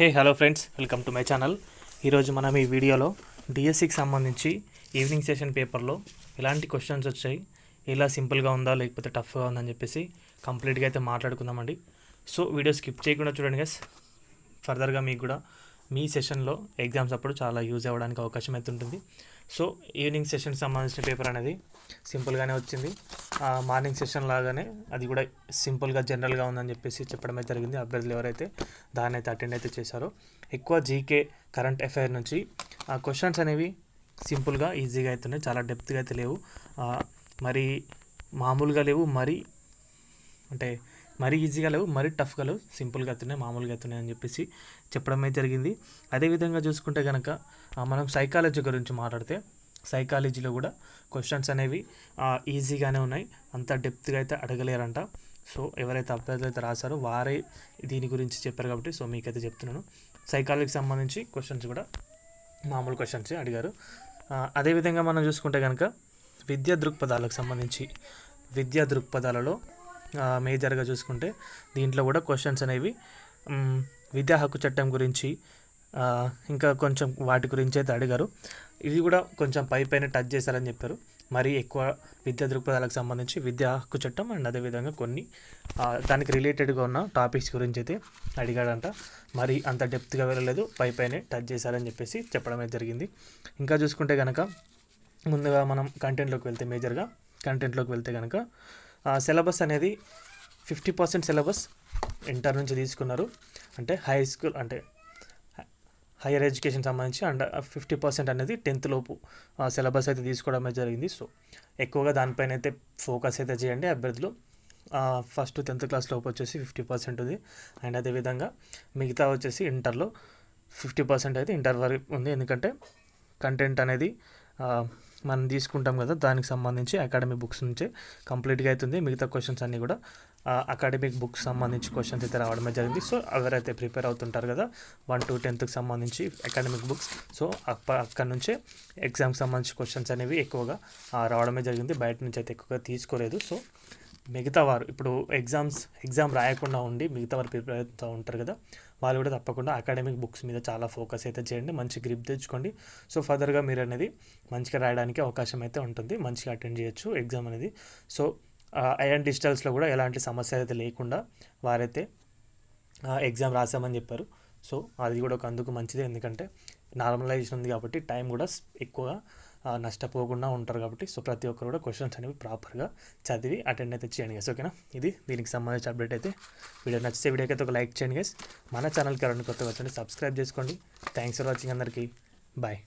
Hey hello friends welcome to my channel ఈరోజు మనం ఈ వీడియోలో డిఎస్సికి సంబంధించి ఈవినింగ్ సెషన్ పేపర్లో ఎలాంటి క్వశ్చన్స్ వచ్చాయి. ఎలా సింపుల్గా ఉందా లేకపోతే టఫ్గా ఉందని చెప్పేసి కంప్లీట్గా అయితే మాట్లాడుకుందామండి. సో వీడియో స్కిప్ చేయకుండా చూడండి గస్ ఫర్దర్గా మీకు కూడా మీ సెషన్లో ఎగ్జామ్స్ అప్పుడు చాలా యూజ్ అవ్వడానికి అవకాశం అయితే ఉంటుంది. సో ఈవినింగ్ సెషన్కి సంబంధించిన పేపర్ అనేది సింపుల్గానే వచ్చింది. మార్నింగ్ సెషన్ లాగానే అది కూడా సింపుల్గా జనరల్గా ఉందని చెప్పేసి చెప్పడం అయితే జరిగింది. అభ్యర్థులు ఎవరైతే దాన్ని అయితే అటెండ్ అయితే చేశారో. ఎక్కువ జీకే కరెంట్ అఫైర్ నుంచి ఆ క్వశ్చన్స్ అనేవి సింపుల్గా ఈజీగా అవుతున్నాయి చాలా డెప్త్గా అయితే లేవు. మరి మామూలుగా లేవు మరి అంటే మరీ ఈజీగా లేవు మరీ టఫ్గా లేవు సింపుల్గా అవుతున్నాయి మామూలుగా అవుతున్నాయి అని చెప్పేసి చెప్పడమే జరిగింది. అదేవిధంగా చూసుకుంటే కనుక మనం సైకాలజీ గురించి మాట్లాడితే సైకాలజీలో కూడా క్వశ్చన్స్ అనేవి ఈజీగానే ఉన్నాయి. అంత డెప్త్గా అయితే అడగలేరంట. సో ఎవరైతే అభ్యర్థులు అయితే రాశారో వారే దీని గురించి చెప్పారు కాబట్టి సో మీకైతే చెప్తున్నాను. సైకాలజీకి సంబంధించి క్వశ్చన్స్ కూడా మామూలు క్వశ్చన్స్ అడిగారు. అదేవిధంగా మనం చూసుకుంటే కనుక విద్యా దృక్పథాలకు సంబంధించి విద్యా దృక్పథాలలో మేజర్గా చూసుకుంటే దీంట్లో కూడా క్వశ్చన్స్ అనేవి విద్యా హక్కు చట్టం గురించి ఇంకా కొంచెం వాటి గురించి అయితే అడిగారు. ఇది కూడా కొంచెం పై పైన టచ్ చేశారని చెప్పారు. మరీ ఎక్కువ విద్యా దృక్పథాలకు సంబంధించి విద్యా హక్కు చట్టం అండ్ అదేవిధంగా కొన్ని దానికి రిలేటెడ్గా ఉన్న టాపిక్స్ గురించి అయితే అడిగాడంట. మరి అంత డెప్త్గా వెళ్ళలేదు పై పైనే టచ్ చేశారని చెప్పేసి చెప్పడం అయితే జరిగింది. ఇంకా చూసుకుంటే కనుక ముందుగా మనం కంటెంట్లోకి వెళ్తే మేజర్గా కంటెంట్లోకి వెళ్తే కనుక సిలబస్ అనేది ఫిఫ్టీ పర్సెంట్ సిలబస్ ఇంటర్ నుంచి తీసుకున్నారు. అంటే హై స్కూల్ అంటే హైయర్ ఎడ్యుకేషన్ సంబంధించి అండ్ ఫిఫ్టీ పర్సెంట్ అనేది టెన్త్ లోపు సిలబస్ అయితే తీసుకోవడమే జరిగింది. సో ఎక్కువగా దానిపైన అయితే ఫోకస్ అయితే చేయండి అభ్యర్థులు. ఫస్ట్ టెన్త్ క్లాస్ లోపు వచ్చేసి ఫిఫ్టీ పర్సెంట్ ఉంది. అండ్ అదేవిధంగా మిగతా వచ్చేసి ఇంటర్లో ఫిఫ్టీ పర్సెంట్ అయితే ఇంటర్ వరకు ఉంది. ఎందుకంటే కంటెంట్ అనేది మనం తీసుకుంటాం కదా దానికి సంబంధించి అకాడమిక్ బుక్స్ నుంచే కంప్లీట్గా అవుతుంది మిగతా క్వశ్చన్స్ అన్నీ కూడా అకాడమిక్ బుక్స్ సంబంధించి క్వశ్చన్స్ అయితే రావడమే జరిగింది. సో ఎవరైతే ప్రిపేర్ అవుతుంటారు కదా వన్ టు టెన్త్కి సంబంధించి అకాడమిక్ బుక్స్ సో అప్ప అక్కడ నుంచే ఎగ్జామ్కి సంబంధించి క్వశ్చన్స్ అనేవి ఎక్కువగా రావడమే జరిగింది. బయట నుంచి అయితే ఎక్కువగా తీసుకోలేదు. సో మిగతా వారు ఇప్పుడు ఎగ్జామ్స్ ఎగ్జామ్ రాయకుండా ఉండి మిగతా వారు ప్రిపేర్ అవుతూ ఉంటారు కదా వాళ్ళు కూడా తప్పకుండా అకాడమిక్ బుక్స్ మీద చాలా ఫోకస్ అయితే చేయండి మంచి గ్రిప్ తెచ్చుకోండి. సో ఫర్దర్గా మీరు అనేది మంచిగా రాయడానికి అవకాశం అయితే ఉంటుంది మంచిగా అటెండ్ చేయొచ్చు ఎగ్జామ్ అనేది. సో ఐఎన్ డిజిటల్స్లో కూడా ఎలాంటి సమస్య అయితే లేకుండా వారైతే ఎగ్జామ్ రాసామని చెప్పారు. సో అది కూడా ఒక అందుకు మంచిదే ఎందుకంటే నార్మలైజేషన్ ఉంది కాబట్టి టైం కూడా ఎక్కువగా నష్టపోకుండా ఉంటారు కాబట్టి సో ప్రతి ఒక్కరు కూడా క్వశ్చన్స్ అనేవి ప్రాపర్గా చదివి అటెండ్ అయితే చేయండి గైస్ ఓకేనా ఇది దీనికి సంబంధించిన అప్డేట్ అయితే. వీడియో నచ్చితే వీడియోకి అయితే ఒక లైక్ చేయండి గైస్ మన ఛానల్కి ఎవరైనా కొత్తగా వచ్చండి సబ్స్క్రైబ్ చేసుకోండి. థ్యాంక్స్ ఫర్ వాచింగ్ అందరికీ. బాయ్